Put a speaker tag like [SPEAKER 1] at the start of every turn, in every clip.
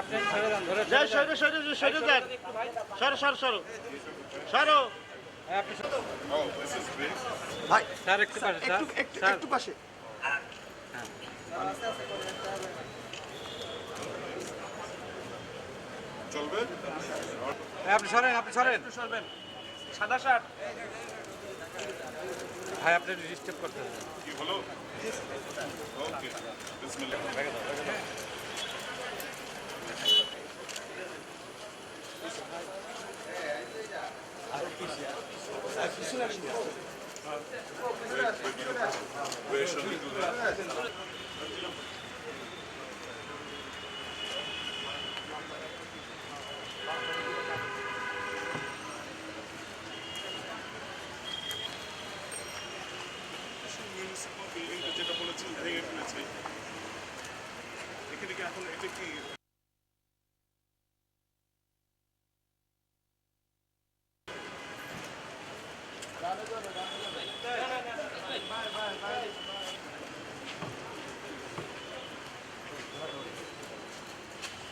[SPEAKER 1] আপনি ছেড়ে দেন ধরে
[SPEAKER 2] যা
[SPEAKER 1] ছেড়ে দেন।
[SPEAKER 2] সরে সরে সরে যান সরো সরো সরো সরো।
[SPEAKER 1] হ্যাঁ,
[SPEAKER 2] ভাই
[SPEAKER 1] স্যার একটু পাশে স্যার।
[SPEAKER 2] একটু একটু
[SPEAKER 1] স্যার।
[SPEAKER 2] একটু পাশে।
[SPEAKER 3] চলবে?
[SPEAKER 1] হ্যাঁ, আপনি সরেন আপনি সরেন।
[SPEAKER 2] সাদা শার্ট।
[SPEAKER 1] ভাই আপনি ডিস্টার্ব করতে হবে
[SPEAKER 3] কি হলো? ওকে বিসমিল্লাহ। মিউনিসিপাল বিল্ডিংটা যেটা বলেছেন ভেঙে ফেলেছে এখানে এটা কি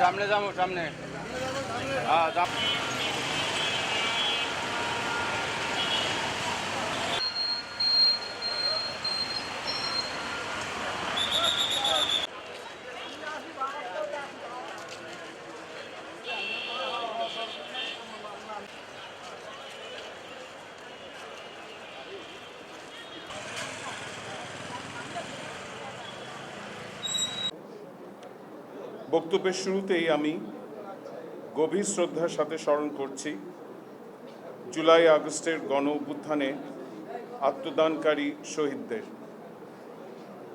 [SPEAKER 1] সামনে যাব সামনে হ্যাঁ
[SPEAKER 3] বক্তব্যের শুরুতেই আমি গভীর শ্রদ্ধার সাথে স্মরণ করছি, জুলাই আগস্টের গণ অভ্যুত্থানে আত্মদানকারী শহীদদের,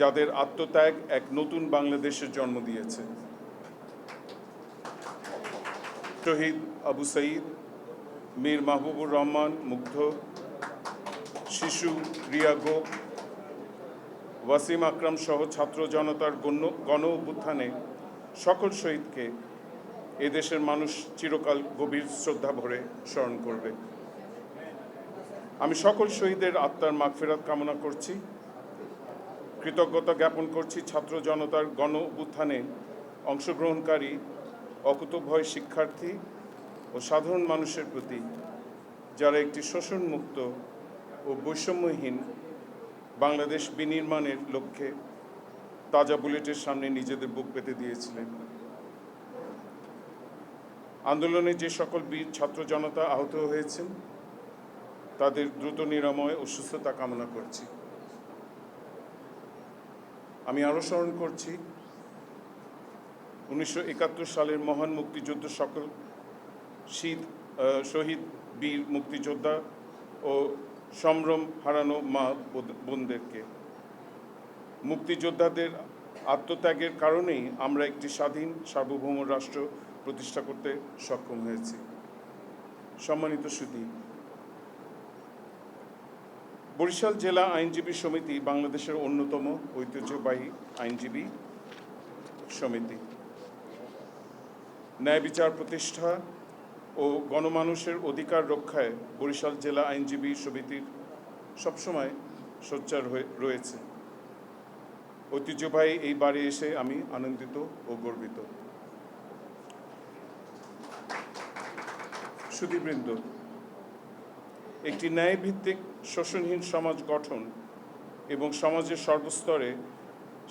[SPEAKER 3] যাদের আত্মত্যাগ এক নতুন বাংলাদেশের জন্ম দিয়েছে। শহীদ আবু সঈদ মীর মাহবুবুর রহমান মুগ্ধ, শিশু রিয়া গোপ, ওয়াসিম আকরাম সহ ছাত্র জনতার গণ গণ অভ্যুত্থানে সকল শহীদকে এদেশের মানুষ চিরকাল গভীর শ্রদ্ধা ভরে স্মরণ করবে। আমি সকল শহীদের আত্মার মাগফেরাত কামনা করছি। কৃতজ্ঞতা জ্ঞাপন করছি ছাত্র জনতার গণ অভ্যুত্থানে অংশগ্রহণকারী, অকুতভয় শিক্ষার্থী ও সাধারণ মানুষের প্রতি যারা একটি শোষণমুক্ত ও বৈষম্যহীন বাংলাদেশ বিনির্মাণের লক্ষ্যে তাজা বুলেটের সামনে নিজেদের বুক পেতে দিয়েছিলেন। আন্দোলনে যে সকল বীর ছাত্র জনতা আহত হয়েছেন, তাদের দ্রুত নিরাময় ও সুস্থতা কামনা করছি। আমি আরও স্মরণ করছি, উনিশশো একাত্তর সালের মহান মুক্তিযুদ্ধ সকল শীত শহীদ বীর মুক্তিযোদ্ধা ও সম্ভ্রম হারানো মা বোনদেরকে মুক্তিযোদ্ধাদের আত্মত্যাগের কারণেই আমরা একটি স্বাধীন সার্বভৌম রাষ্ট্র প্রতিষ্ঠা করতে সক্ষম হয়েছি। সম্মানিত সুদী বরিশাল জেলা আইনজীবী সমিতি বাংলাদেশের অন্যতম ঐতিহ্যবাহী আইনজীবী সমিতি। ন্যায় বিচার প্রতিষ্ঠা ও গণমানুষের অধিকার রক্ষায় বরিশাল জেলা আইনজীবী সমিতির সবসময় সোচ্চার হয়ে রয়েছে। ঐতিহ্যবাহী এই বাড়ি এসে আমি আনন্দিত ও গর্বিত। সুদীবৃন্দ একটি ন্যায়ভিত্তিক শোষণহীন সমাজ গঠন এবং সমাজের সর্বস্তরে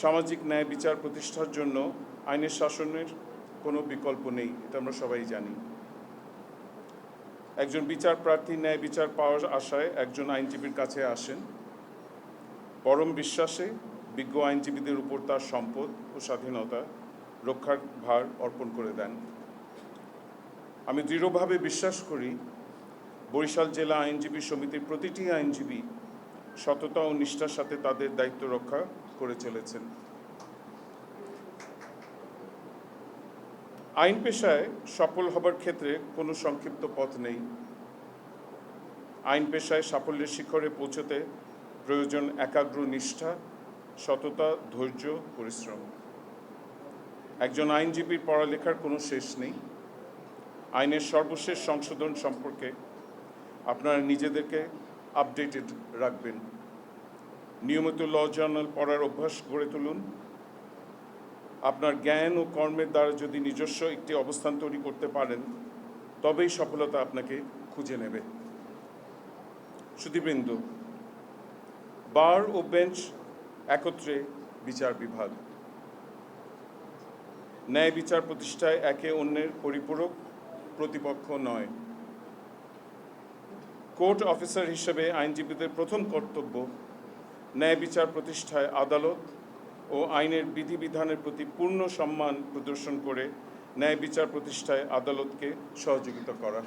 [SPEAKER 3] সামাজিক ন্যায় বিচার প্রতিষ্ঠার জন্য আইনের শাসনের কোনো বিকল্প নেই, এটা আমরা সবাই জানি। একজন বিচার প্রার্থী ন্যায় বিচার পাওয়ার আশায় একজন আইনজীবীর কাছে আসেন। পরম বিশ্বাসে বিজ্ঞ আইনজীবীদের উপর তার সম্পদ ও স্বাধীনতা রক্ষার ভার অর্পণ করে দেন। আমি দৃঢ়ভাবে বিশ্বাস করি, বরিশাল জেলা আইনজীবী সমিতির প্রতিটি আইনজীবী সততা ও নিষ্ঠার সাথে তাদের দায়িত্ব রক্ষা করে চলেছেন। আইন পেশায় সফল হবার ক্ষেত্রে কোনো সংক্ষিপ্ত পথ নেই। আইন পেশায় সাফল্যের শিখরে পৌঁছতে প্রয়োজন একাগ্র নিষ্ঠা সততা, ধৈর্য, পরিশ্রম। একজন আইনজীবীর পড়ালেখার কোনো শেষ নেই। আইনের সর্বশেষ সংশোধন সম্পর্কে আপনারা নিজেদেরকে আপডেটেড রাখবেন। নিয়মিত ল জার্নাল পড়ার অভ্যাস গড়ে তুলুন। আপনার জ্ঞান ও কর্মের দ্বারা যদি নিজস্ব একটি অবস্থান তৈরি করতে পারেন, তবেই সফলতা আপনাকে খুঁজে নেবে। সুদীবৃন্দ বার ও বেঞ্চ একত্রে বিচার বিভাগ। ন্যায় বিচার প্রতিষ্ঠায় একে অন্যের পরিপূরক প্রতিপক্ষ নয়। কোর্ট অফিসার হিসেবে আইনজীবীদের প্রথম কর্তব্য ন্যায় বিচার প্রতিষ্ঠায় আদালত ও আইনের বিধিবিধানের প্রতি পূর্ণ সম্মান প্রদর্শন করে ন্যায় বিচার প্রতিষ্ঠায় আদালতকে সহযোগিতা করা।